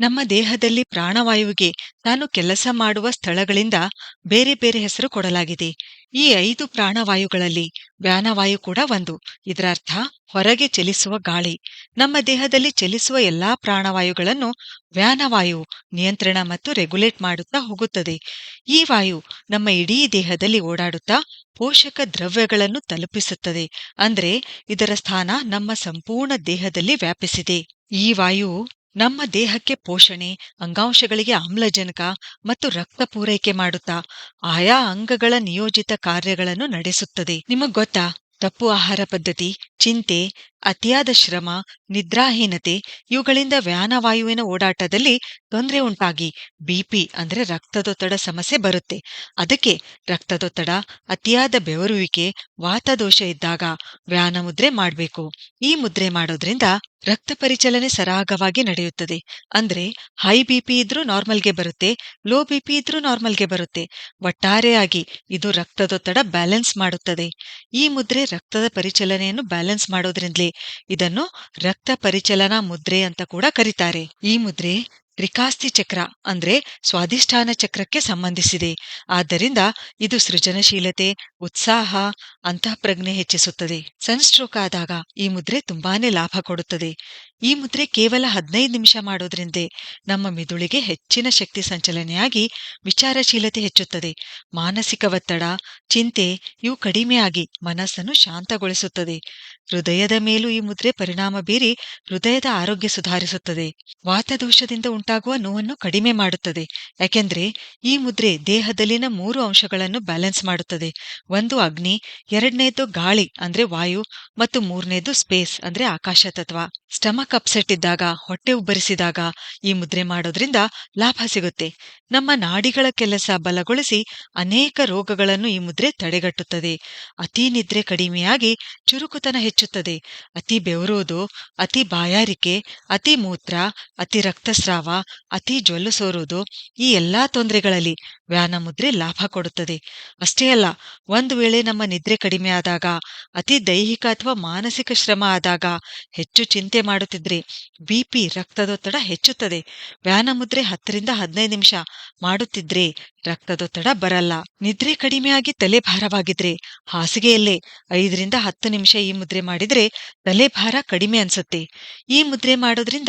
ನಮ್ಮ ದೇಹದಲ್ಲಿ ಪ್ರಾಣವಾಯುವಿಗೆ ತಾನು ಕೆಲಸ ಮಾಡುವ ಸ್ಥಳಗಳಿಂದ ಬೇರೆ ಬೇರೆ ಹೆಸರು ಕೊಡಲಾಗಿದೆ. ಈ ಐದು ಪ್ರಾಣವಾಯುಗಳಲ್ಲಿ ವ್ಯಾನವಾಯು ಕೂಡ ಒಂದು. ಇದರರ್ಥ, ಹೊರಗೆ ಚಲಿಸುವ ಗಾಳಿ. ನಮ್ಮ ದೇಹದಲ್ಲಿ ಚಲಿಸುವ ಎಲ್ಲಾ ಪ್ರಾಣವಾಯುಗಳನ್ನು ವ್ಯಾನವಾಯು ನಿಯಂತ್ರಣ ಮತ್ತು ರೆಗ್ಯುಲೇಟ್ ಮಾಡುತ್ತಾ ಹೋಗುತ್ತದೆ. ಈ ವಾಯು ನಮ್ಮ ಇಡೀ ದೇಹದಲ್ಲಿ ಓಡಾಡುತ್ತಾ ಪೋಷಕ ದ್ರವ್ಯಗಳನ್ನು ತಲುಪಿಸುತ್ತದೆ. ಅಂದ್ರೆ, ಇದರ ಸ್ಥಾನ ನಮ್ಮ ಸಂಪೂರ್ಣ ದೇಹದಲ್ಲಿ ವ್ಯಾಪಿಸಿದೆ. ಈ ವಾಯುವು ನಮ್ಮ ದೇಹಕ್ಕೆ ಪೋಷಣೆ, ಅಂಗಾಂಶಗಳಿಗೆ ಆಮ್ಲಜನಕ ಮತ್ತು ರಕ್ತ ಪೂರೈಕೆ ಮಾಡುತ್ತಾ ಆಯಾ ಅಂಗಗಳ ನಿಯೋಜಿತ ಕಾರ್ಯಗಳನ್ನು ನಡೆಸುತ್ತದೆ. ನಿಮಗ್ ಗೊತ್ತಾ? ತಪ್ಪು ಆಹಾರ ಪದ್ಧತಿ, ಚಿಂತೆ ಅತಿಯಾದ ಶ್ರಮ, ನಿದ್ರಾಹೀನತೆ ಇವುಗಳಿಂದ ವ್ಯಾನವಾಯುವಿನ ಓಡಾಟದಲ್ಲಿ ತೊಂದರೆ ಉಂಟಾಗಿ. ಬಿಪಿ ಅಂದ್ರೆ ರಕ್ತದೊತ್ತಡ ಸಮಸ್ಯೆ ಬರುತ್ತೆ. ಅದಕ್ಕೆ ರಕ್ತದೊತ್ತಡ, ಅತಿಯಾದ ಬೆವರುವಿಕೆ, ವಾತದೋಷ ಇದ್ದಾಗ ವ್ಯಾನ ಮುದ್ರೆ ಮಾಡಬೇಕು. ಈ ಮುದ್ರೆ ಮಾಡೋದ್ರಿಂದ ರಕ್ತ ಪರಿಚಲನೆ ಸರಾಗವಾಗಿ ನಡೆಯುತ್ತದೆ. ಅಂದ್ರೆ ಹೈ ಬಿಪಿ ಇದ್ರೂ ನಾರ್ಮಲ್ಗೆ ಬರುತ್ತೆ, ಲೋ ಬಿಪಿ ಇದ್ರೂ ನಾರ್ಮಲ್ಗೆ ಬರುತ್ತೆ. ಒಟ್ಟಾರೆಯಾಗಿ ಇದು ರಕ್ತದೊತ್ತಡ ಬ್ಯಾಲೆನ್ಸ್ ಮಾಡುತ್ತದೆ. ಈ ಮುದ್ರೆ ರಕ್ತದ ಪರಿಚಲನೆಯನ್ನು ಬ್ಯಾಲೆನ್ಸ್ ಮಾಡೋದ್ರಿಂದಲೇ ಇದನ್ನು ರಕ್ತ ಪರಿಚಲನಾ ಮುದ್ರೆ ಅಂತ ಕೂಡ ಕರೀತಾರೆ. ಈ ಮುದ್ರೆ ತ್ರಿಕಾಸ್ತಿ ಚಕ್ರ ಅಂದ್ರೆ ಸ್ವಾಧಿಷ್ಠಾನ ಚಕ್ರಕ್ಕೆ ಸಂಬಂಧಿಸಿದೆ. ಆದ್ದರಿಂದ ಇದು ಸೃಜನಶೀಲತೆ, ಉತ್ಸಾಹ, ಅಂತಃಪ್ರಜ್ಞೆ ಹೆಚ್ಚಿಸುತ್ತದೆ. ಸನ್ಸ್ಟ್ರೋಕ್ ಆದಾಗ ಈ ಮುದ್ರೆ ತುಂಬಾನೇ ಲಾಭ ಕೊಡುತ್ತದೆ. ಈ ಮುದ್ರೆ ಕೇವಲ ಹದಿನೈದು ನಿಮಿಷ ಮಾಡೋದ್ರಿಂದ ನಮ್ಮ ಮಿದುಳಿಗೆ ಹೆಚ್ಚಿನ ಶಕ್ತಿ ಸಂಚಲನೆಯಾಗಿ ವಿಚಾರಶೀಲತೆ ಹೆಚ್ಚುತ್ತದೆ. ಮಾನಸಿಕ ಒತ್ತಡ, ಚಿಂತೆ ಇವು ಕಡಿಮೆಯಾಗಿ ಮನಸ್ಸನ್ನು ಶಾಂತಗೊಳಿಸುತ್ತದೆ. ಹೃದಯದ ಮೇಲೂ ಈ ಮುದ್ರೆ ಪರಿಣಾಮ ಬೀರಿ ಹೃದಯದ ಆರೋಗ್ಯ ಸುಧಾರಿಸುತ್ತದೆ. ವಾತದೋಷದಿಂದ ಉಂಟಾಗುವ ನೋವನ್ನು ಕಡಿಮೆ ಮಾಡುತ್ತದೆ. ಯಾಕೆಂದ್ರೆ ಈ ಮುದ್ರೆ ದೇಹದಲ್ಲಿನ ಮೂರು ಅಂಶಗಳನ್ನು ಬ್ಯಾಲೆನ್ಸ್ ಮಾಡುತ್ತದೆ. ಒಂದು ಅಗ್ನಿ, ಎರಡನೇದು ಗಾಳಿ ಅಂದ್ರೆ ವಾಯು ಮತ್ತು ಮೂರನೇದು ಸ್ಪೇಸ್ ಅಂದ್ರೆ ಆಕಾಶ ತತ್ವ. ಸ್ಟಮಕ್ ಅಪ್ಸೆಟ್ ಇದ್ದಾಗ, ಹೊಟ್ಟೆ ಉಬ್ಬರಿಸಿದಾಗ ಈ ಮುದ್ರೆ ಮಾಡೋದ್ರಿಂದ ಲಾಭ ಸಿಗುತ್ತೆ. ನಮ್ಮ ನಾಡಿಗಳ ಕೆಲಸ ಬಲಗೊಳಿಸಿ ಅನೇಕ ರೋಗಗಳನ್ನು ಈ ಮುದ್ರೆ ತಡೆಗಟ್ಟುತ್ತದೆ. ಅತಿ ನಿದ್ರೆ ಕಡಿಮೆಯಾಗಿ ಚುರುಕುತನ ಹೆಚ್ಚುತ್ತದೆ. ಅತಿ ಬೆವರೋದು, ಅತಿ ಬಾಯಾರಿಕೆ, ಅತಿ ಮೂತ್ರ, ಅತಿ ರಕ್ತಸ್ರಾವ, ಅತಿ ಜೊಲ್ಲು ಸೋರುವುದು ಈ ಎಲ್ಲಾ ತೊಂದರೆಗಳಲ್ಲಿ ವ್ಯಾನ ಮುದ್ರೆ ಲಾಭ ಕೊಡುತ್ತದೆ. ಅಷ್ಟೇ ಅಲ್ಲ, ಒಂದು ವೇಳೆ ನಮ್ಮ ನಿದ್ರೆ ಕಡಿಮೆ ಆದಾಗ, ಅತಿ ದೈಹಿಕ ಅಥವಾ ಮಾನಸಿಕ ಶ್ರಮ ಆದಾಗ ಹೆಚ್ಚು ಚಿಂತೆ ಮಾಡುತ್ತಿದ್ರೆ ಬಿಪಿ ರಕ್ತದೊತ್ತಡ ಹೆಚ್ಚುತ್ತದೆ. ವ್ಯಾನ ಮುದ್ರೆ ಹತ್ತರಿಂದ ಹದಿನೈದು ನಿಮಿಷ ಮಾಡುತ್ತಿದ್ರೆ ರಕ್ತದೊತ್ತಡ ಬರಲ್ಲ. ನಿದ್ರೆ ಕಡಿಮೆಯಾಗಿ ತಲೆ ಭಾರವಾಗಿದ್ರೆ, ಹಾಸಿಗೆಯಲ್ಲೇ ಐದರಿಂದ ಹತ್ತು ನಿಮಿಷ ಈ ಮುದ್ರೆ ಮಾಡಿದ್ರೆ ತಲೆ ಭಾರ ಕಡಿಮೆ ಅನ್ಸುತ್ತೆ. ಈ ಮುದ್ರೆ ಮಾಡೋದ್ರಿಂದ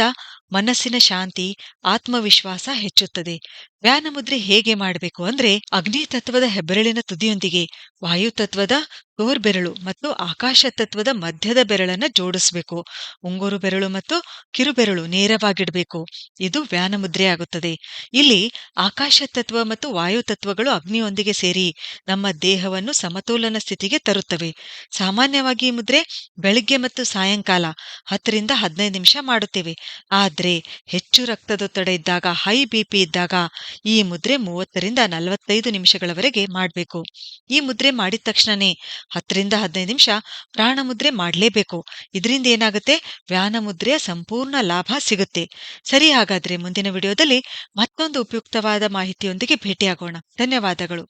ಮನಸ್ಸಿನ ಶಾಂತಿ, ಆತ್ಮವಿಶ್ವಾಸ ಹೆಚ್ಚುತ್ತದೆ. ವ್ಯಾನ ಮುದ್ರೆ ಹೇಗೆ ಮಾಡಬೇಕು ಅಂದ್ರೆ ಅಗ್ನಿ ತತ್ವದ ಹೆಬ್ಬೆರಳಿನ ತುದಿಯೊಂದಿಗೆ ವಾಯು ತತ್ವದ ತೋರ್ಬೆರಳು ಮತ್ತು ಆಕಾಶ ತತ್ವದ ಮಧ್ಯದ ಬೆರಳನ್ನ ಜೋಡಿಸಬೇಕು. ಉಂಗುರು ಬೆರಳು ಮತ್ತು ಕಿರುಬೆರಳು ನೇರವಾಗಿಡಬೇಕು. ಇದು ವ್ಯಾನ ಮುದ್ರೆ ಆಗುತ್ತದೆ. ಇಲ್ಲಿ ಆಕಾಶ ತತ್ವ ಮತ್ತು ವಾಯು ತತ್ವಗಳು ಅಗ್ನಿಯೊಂದಿಗೆ ಸೇರಿ ನಮ್ಮ ದೇಹವನ್ನು ಸಮತೋಲನ ಸ್ಥಿತಿಗೆ ತರುತ್ತವೆ. ಸಾಮಾನ್ಯವಾಗಿ ಈ ಮುದ್ರೆ ಬೆಳಿಗ್ಗೆ ಮತ್ತು ಸಾಯಂಕಾಲ ಹತ್ತರಿಂದ ಹದಿನೈದು ನಿಮಿಷ ಮಾಡುತ್ತೇವೆ. ಆದರೆ ಹೆಚ್ಚು ರಕ್ತದೊತ್ತಡ ಇದ್ದಾಗ, ಹೈ ಬಿಪಿ ಇದ್ದಾಗ ಈ ಮುದ್ರೆ ಮೂವತ್ತರಿಂದ ನಲವತ್ತೈದು ನಿಮಿಷಗಳವರೆಗೆ ಮಾಡಬೇಕು. ಈ ಮುದ್ರೆ ಮಾಡಿದ ತಕ್ಷಣನೇ ಹತ್ತರಿಂದ ಹದಿನೈದು ನಿಮಿಷ ಪ್ರಾಣಮುದ್ರೆ ಮಾಡಲೇಬೇಕು. ಇದರಿಂದ ಏನಾಗುತ್ತೆ? ವ್ಯಾನಮುದ್ರೆಯ ಸಂಪೂರ್ಣ ಲಾಭ ಸಿಗುತ್ತೆ. ಸರಿ, ಹಾಗಾದ್ರೆ ಮುಂದಿನ ವಿಡಿಯೋದಲ್ಲಿ ಮತ್ತೊಂದು ಉಪಯುಕ್ತವಾದ ಮಾಹಿತಿಯೊಂದಿಗೆ ಭೇಟಿಯಾಗೋಣ. ಧನ್ಯವಾದಗಳು.